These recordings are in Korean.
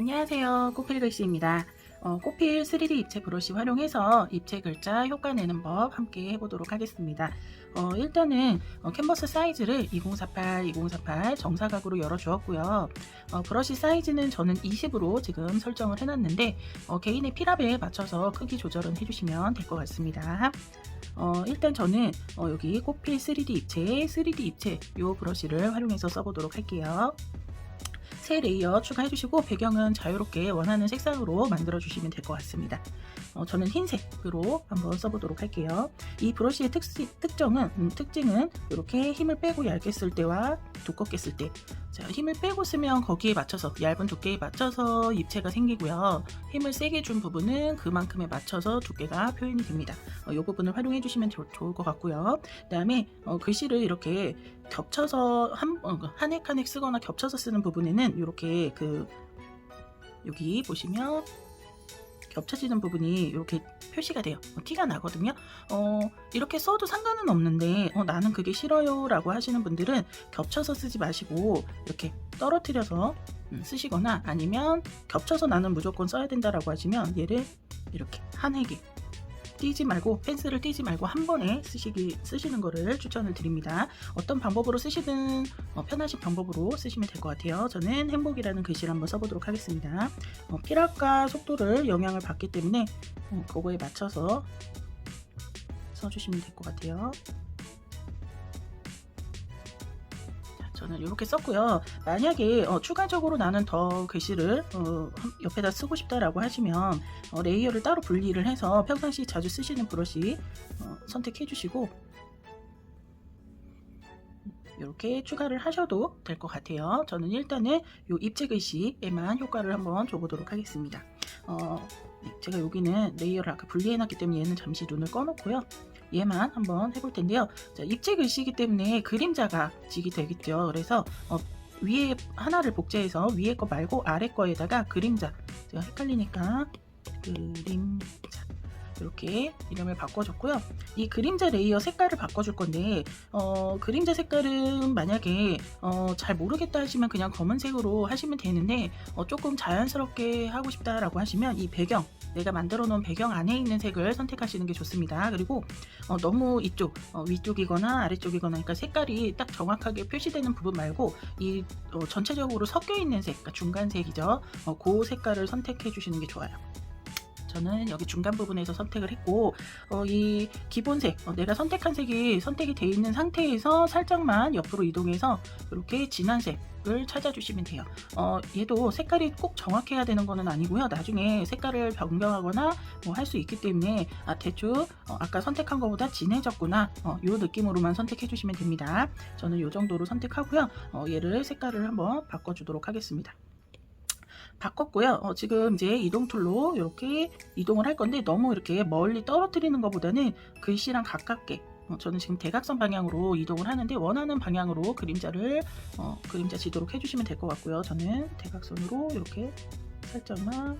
안녕하세요. 꽃필글씨입니다. 어, 꽃필 3D 입체 브러쉬 활용해서 입체 글자 효과 내는 법 함께 해보도록 하겠습니다. 어, 일단은 어, 캔버스 사이즈를 2048, 2048 정사각으로 열어주었고요. 어, 브러쉬 사이즈는 저는 20으로 지금 설정을 해놨는데 어, 개인의 필압에 맞춰서 크기 조절은 해주시면 될 것 같습니다. 어, 일단 저는 어, 여기 꽃필 3D 입체, 3D 입체 이 브러쉬를 활용해서 써보도록 할게요. 새 레이어 추가해주시고 배경은 자유롭게 원하는 색상으로 만들어주시면 될 것 같습니다. 어, 저는 흰색으로 한번 써보도록 할게요. 이 브러쉬의 특, 특정은, 음, 특징은 이렇게 힘을 빼고 얇게 쓸 때와 두껍게 쓸 때. 자, 힘을 빼고 쓰면 거기에 맞춰서 얇은 두께에 맞춰서 입체가 생기고요. 힘을 세게 준 부분은 그만큼에 맞춰서 두께가 표현이 됩니다. 이 부분을 활용해 주시면 좋- 좋을 것 같고요. 그 다음에 어, 글씨를 이렇게 겹쳐서 한, 어, 한획 한 획 쓰거나 겹쳐서 쓰는 부분에는 이렇게 그 여기 보시면 겹쳐지는 부분이 이렇게 표시가 돼요. 어, 티가 나거든요. 어, 이렇게 써도 상관은 없는데 어, 나는 그게 싫어요라고 하시는 분들은 겹쳐서 쓰지 마시고 이렇게 떨어뜨려서 음, 쓰시거나 아니면 겹쳐서 나는 무조건 써야 된다라고 하시면 얘를 이렇게 한 획에 띄지 말고 펜슬을 띄지 말고 한 번에 쓰시기 쓰시는 거를 추천을 드립니다. 어떤 방법으로 쓰시든 어, 편하신 방법으로 쓰시면 될 것 같아요. 저는 행복이라는 글씨를 한번 써보도록 하겠습니다. 어, 필압과 속도를 영향을 받기 때문에 어, 그거에 맞춰서 써주시면 될 것 같아요. 저는 이렇게 썼고요. 만약에 어, 추가적으로 나는 더 글씨를 어, 한- 옆에다 쓰고 싶다라고 하시면 어, 레이어를 따로 분리를 해서 평상시 자주 쓰시는 브러쉬 어, 선택해 주시고 이렇게 추가를 하셔도 될 것 같아요. 저는 일단은 이 입체 글씨에만 효과를 한번 줘보도록 하겠습니다. 어, 네, 제가 여기는 레이어를 아까 분리해놨기 때문에 얘는 잠시 눈을 꺼놓고요. 얘만 한번 해볼 텐데요. 자, 입체 글씨이기 때문에 그림자가 지기 되겠죠. 그래서 어, 위에 하나를 복제해서 위에 거 말고 아래 거에다가 그림자 제가 헷갈리니까 그림자 이렇게 이름을 바꿔줬고요. 이 그림자 레이어 색깔을 바꿔줄 건데 어, 그림자 색깔은 만약에 어, 잘 모르겠다 하시면 그냥 검은색으로 하시면 되는데 어, 조금 자연스럽게 하고 싶다라고 하시면 이 배경 내가 만들어 놓은 배경 안에 있는 색을 선택하시는 게 좋습니다. 그리고 어, 너무 이쪽 어, 위쪽이거나 아래쪽이거나 그러니까 색깔이 딱 정확하게 표시되는 부분 말고 이 어, 전체적으로 섞여 있는 색, 그러니까 중간색이죠. 어, 그 색깔을 선택해 주시는 게 좋아요. 저는 여기 중간 부분에서 선택을 했고 어, 이 기본색 어, 내가 선택한 색이 선택이 되어 있는 상태에서 살짝만 옆으로 이동해서 이렇게 진한 색을 찾아주시면 돼요. 어, 얘도 색깔이 꼭 정확해야 되는 거는 아니고요. 나중에 색깔을 변경하거나 뭐 할 수 있기 때문에 아, 대충 어, 아까 선택한 것보다 진해졌구나 어, 이 느낌으로만 선택해 주시면 됩니다. 저는 이 정도로 선택하고요. 어, 얘를 색깔을 한번 바꿔주도록 하겠습니다. 바꿨고요. 어, 지금 이제 이동 툴로 이렇게 이동을 할 건데 너무 이렇게 멀리 떨어뜨리는 것보다는 글씨랑 가깝게 어, 저는 지금 대각선 방향으로 이동을 하는데 원하는 방향으로 그림자를 어, 그림자 지도록 해주시면 될 것 같고요. 저는 대각선으로 이렇게 살짝만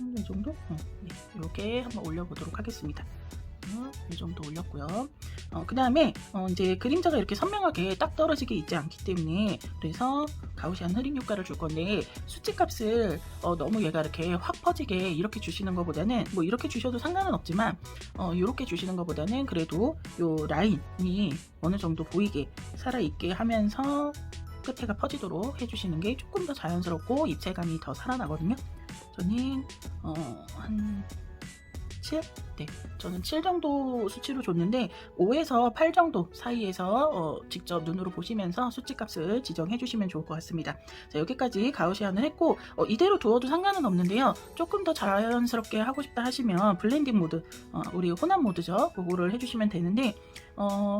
음, 이 정도? 어, 네, 이렇게 한번 올려보도록 하겠습니다. 어, 이 정도 올렸고요. 어, 그 다음에 어, 이제 그림자가 이렇게 선명하게 딱 떨어지게 있지 않기 때문에 그래서 가우시안 흐림 효과를 줄 건데 수치 값을 어, 너무 얘가 이렇게 확 퍼지게 이렇게 주시는 것보다는 뭐 이렇게 주셔도 상관은 없지만 어, 이렇게 주시는 것보다는 그래도 요 라인이 어느 정도 보이게 살아있게 하면서 끝에가 퍼지도록 해주시는 게 조금 더 자연스럽고 입체감이 더 살아나거든요. 저는 어, 한 7? 네, 저는 7 정도 수치로 줬는데 5에서 8 정도 사이에서 어, 직접 눈으로 보시면서 수치 값을 지정해 주시면 좋을 것 같습니다. 자, 여기까지 가우시안을 했고 어, 이대로 두어도 상관은 없는데요. 조금 더 자연스럽게 하고 싶다 하시면 블렌딩 모드, 어, 우리 혼합 모드죠. 그거를 해주시면 되는데 어,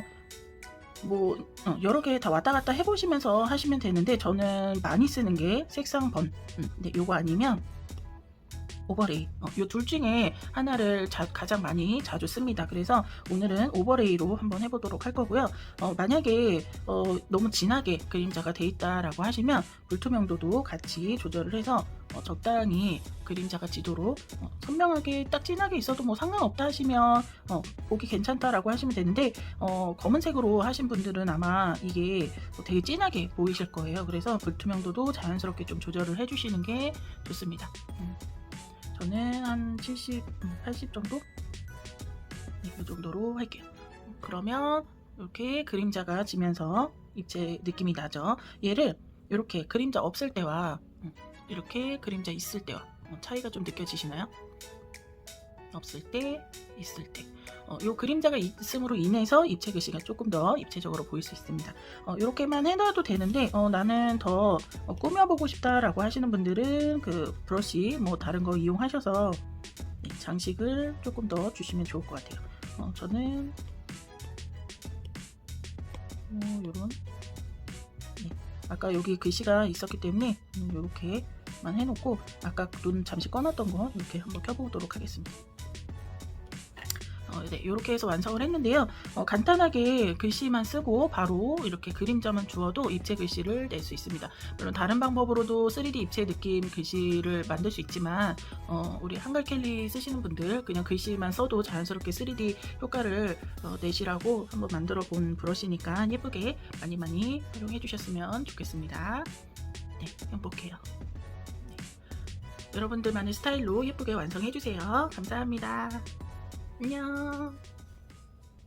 뭐 어, 여러 개 다 왔다 갔다 해보시면서 하시면 되는데 저는 많이 쓰는 게 색상 번. 음, 네, 요거 아니면 오버레이 이둘 중에 하나를 자- 가장 많이 자주 씁니다. 그래서 오늘은 오버레이로 한번 해보도록 할 거고요. 어, 만약에 어, 너무 진하게 그림자가 돼 있다라고 하시면 불투명도도 같이 조절을 해서 어, 적당히 그림자가 지도록 어, 선명하게 딱 진하게 있어도 뭐 상관없다 하시면 어, 보기 괜찮다라고 하시면 되는데 어, 검은색으로 하신 분들은 아마 이게 되게 진하게 보이실 거예요. 그래서 불투명도도 자연스럽게 좀 조절을 해주시는 게 좋습니다. 음. 저는 한 70, 음, 80 정도? 네, 이 정도로 할게요. 그러면 이렇게 그림자가 지면서 입체 느낌이 나죠. 얘를 이렇게 그림자 없을 때와 음, 이렇게 그림자 있을 때와 어, 차이가 좀 느껴지시나요? 없을 때, 있을 때. 어, 요 그림자가 있음으로 인해서 입체 글씨가 조금 더 입체적으로 보일 수 있습니다. 어, 이렇게만 해놔도 되는데 어, 나는 더 어, 꾸며보고 싶다라고 하시는 분들은 그 브러쉬 뭐 다른 거 이용하셔서 네, 장식을 조금 더 주시면 좋을 것 같아요. 어, 저는 어, 요런 네, 아까 여기 글씨가 있었기 때문에 이렇게 만 해놓고 아까 눈 잠시 꺼놨던 거 이렇게 한번 켜보도록 하겠습니다. 어, 네, 이렇게 해서 완성을 했는데요. 어, 간단하게 글씨만 쓰고 바로 이렇게 그림자만 주어도 입체 글씨를 낼 수 있습니다. 물론 다른 방법으로도 3D 입체 느낌 글씨를 만들 수 있지만 어, 우리 한글 캘리 쓰시는 분들 그냥 글씨만 써도 자연스럽게 3D 효과를 어, 내시라고 한번 만들어 본 브러쉬니까 예쁘게 많이 많이 활용해 주셨으면 좋겠습니다. 네, 행복해요. 네. 여러분들만의 스타일로 예쁘게 완성해 주세요. 감사합니다. 안녕.